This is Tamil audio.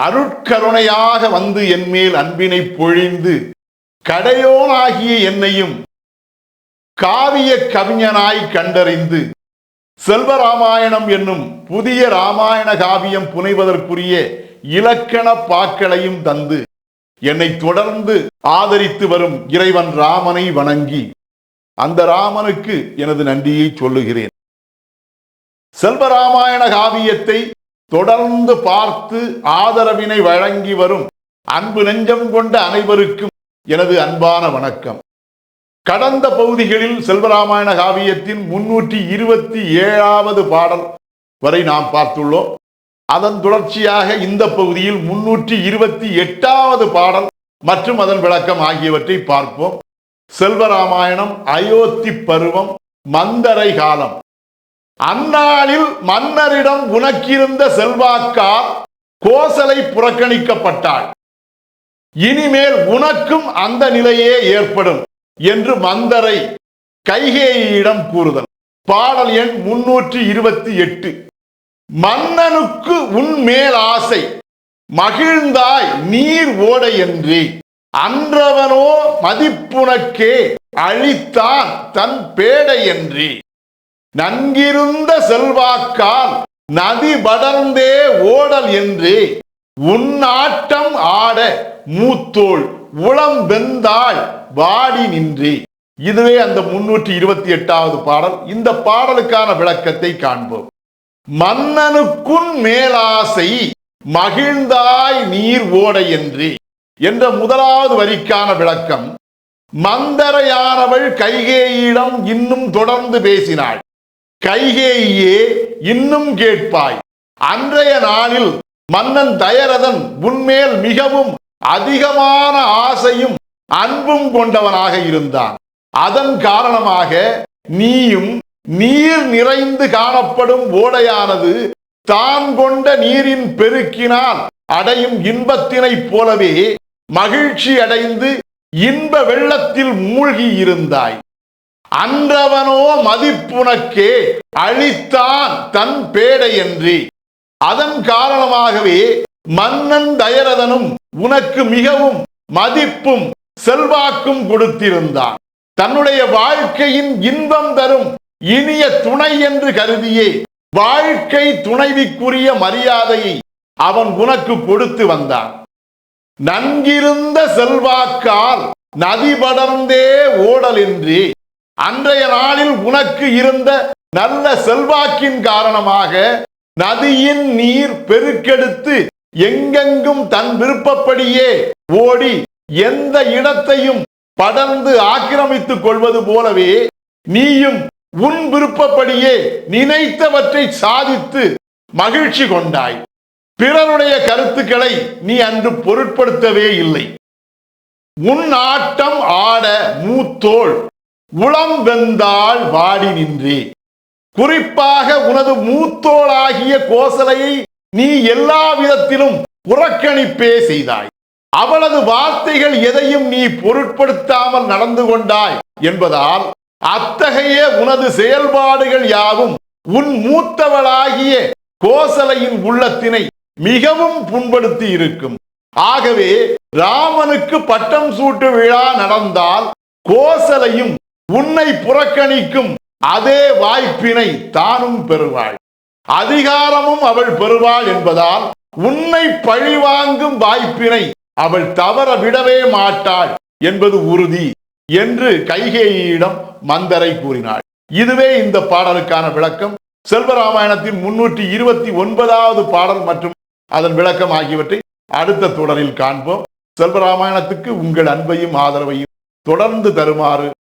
அருட்கருணையாக வந்து என்மேல் அன்பினை பொழிந்து கடையோனாகிய என்னையும் காவிய கவிஞனாய் கண்டறிந்து செல்வராமாயணம் என்னும் புதிய ராமாயண காவியம் புனைவதற்குரிய இலக்கண பாக்களையும் தந்து என்னை தொடர்ந்து ஆதரித்து வரும் இறைவன் ராமனை வணங்கி அந்த ராமனுக்கு எனது நன்றியை சொல்லுகிறேன். செல்வராமாயண காவியத்தை தொடர்ந்து பார்த்து ஆதரவினை வழங்கி வரும் அன்பு நெஞ்சம் கொண்ட அனைவருக்கும் எனது அன்பான வணக்கம். கடந்த பகுதிகளில் செல்வராமாயண காவியத்தின் முன்னூற்றி இருபத்தி ஏழாவது பாடல் வரை நாம் பார்த்துள்ளோம். அதன் தொடர்ச்சியாக இந்த பகுதியில் முன்னூற்றி இருபத்தி எட்டாவது பாடல் மற்றும் அதன் விளக்கம் ஆகியவற்றை பார்ப்போம். செல்வராமாயணம் அயோத்தி பருவம் மந்தரை காலம். அந்நாளில் மன்னரிடம் உனக்கிருந்த செல்வாக்கால் கோசலை புறக்கணிக்கப்பட்டாள். இனிமேல் உனக்கும் அந்த நிலையே ஏற்படும் என்று மந்தரை கைகேயிடம் கூறுதல். பாடல் எண் முன்னூற்றி இருபத்தி எட்டு. மன்னனுக்கு உன் மேல் ஆசை மகிழ்ந்தாய் நீர் ஓட என்றே. அன்றவனோ மதிப்புனக்கே அழித்தான் தன் பேடை என்றே. நன்கிருந்த செல்வாக்கால் நதி படர்ந்தே ஓடல் என்றே. உன்னாட்டம் ஆட மூத்தோள் உளம் வெந்தாள் வாடி நின்றி. இதுவே அந்த முன்னூற்றி இருபத்தி எட்டாவது பாடல். இந்த பாடலுக்கான விளக்கத்தை காண்போம். மன்னனுக்குன் மேலாசை மகிழ்ந்தாய் நீர் ஓட என்றே என்ற முதலாவது வரிக்கான விளக்கம். மந்தரையானவள் கைகேயிடம் இன்னும் தொடர்ந்து பேசினாள். கைகேயே இன்னும் கேட்பாய். அன்றைய நாளில் மன்னன் தயரதன் உன்மேல் மிகவும் அதிகமான ஆசையும் அன்பும் கொண்டவனாக இருந்தான். அதன் காரணமாக நீயும் நீர் நிறைந்து காணப்படும் ஓடையானது தான் கொண்ட நீரின் பெருக்கினால் அடையும் இன்பத்தினைப் போலவே மகிழ்ச்சி அடைந்து இன்ப வெள்ளத்தில் மூழ்கி இருந்தாய். அன்றவனோ மதிப்புனக்கே அழித்தான் தன் பேடை என்று அதன் காரணமாகவே மன்னன் தயரதனும் உனக்கு மிகவும் மதிப்பும் செல்வாக்கும் கொடுத்திருந்தான். தன்னுடைய வாழ்க்கையின் இன்பம் தரும் இனிய துணை என்று கருதியே வாழ்க்கை துணைவிக்குரிய மரியாதையை அவன் உனக்கு கொடுத்து வந்தான். நன்கிருந்த செல்வாக்கால் நதி படர்ந்தே ஓடல் என்று அன்றைய நாளில் உனக்கு இருந்த நல்ல செல்வாக்கின் காரணமாக நதியின் நீர் பெருக்கெடுத்து எங்கெங்கும் தன் விருப்பப்படியே ஓடி எந்த இடத்தையும் படர்ந்து ஆக்கிரமித்துக் கொள்வது போலவே நீயும் உன் விருப்பப்படியே நினைத்தவற்றை சாதித்து மகிழ்ச்சி கொண்டாய். பிறருடைய கருத்துக்களை நீ அன்று பொருட்படுத்தவே இல்லை. உன் ஆட்டம் ஆட மூத்தோள். உளம் வெந்தாள் வாடி நின்றே. குறிப்பாக உனது மூத்தோளாகிய கோசலையை நீ எல்லா விதத்திலும் புறக்கணிப்பே செய்தாய். அவளது வார்த்தைகள் எதையும் நீ பொருட்படுத்தாமல் நடந்து கொண்டாய் என்பதால் அத்தகைய உனது செயல்பாடுகள் யாவும் உன் மூத்தவளாகிய கோசலையின் உள்ளத்தினை மிகவும் புண்படுத்தி இருக்கும். ஆகவே ராமனுக்கு பட்டம் சூட்டு விழா நடந்தால் கோசலையும் உன்னை புறக்கணிக்கும் அதே வாய்ப்பினை தானும் பெறுவாள் அதிகாரமும் அவள் பெறுவாள் என்பதால் உன்னை பழிவாங்கும் வாய்ப்பினை அவள் தவற விடவே மாட்டாள் என்பது உறுதி என்று கைகேயிடம் மந்தரை கூறினாள். இதுவே இந்த பாடலுக்கான விளக்கம். செல்வராமாயணத்தின் முன்னூற்றி இருபத்தி ஒன்பதாவது பாடல் மற்றும் அதன் விளக்கம் ஆகியவற்றை அடுத்த தொடரில் காண்போம். செல்வராமாயணத்துக்கு உங்கள் அன்பையும் ஆதரவையும் தொடர்ந்து தருமாறு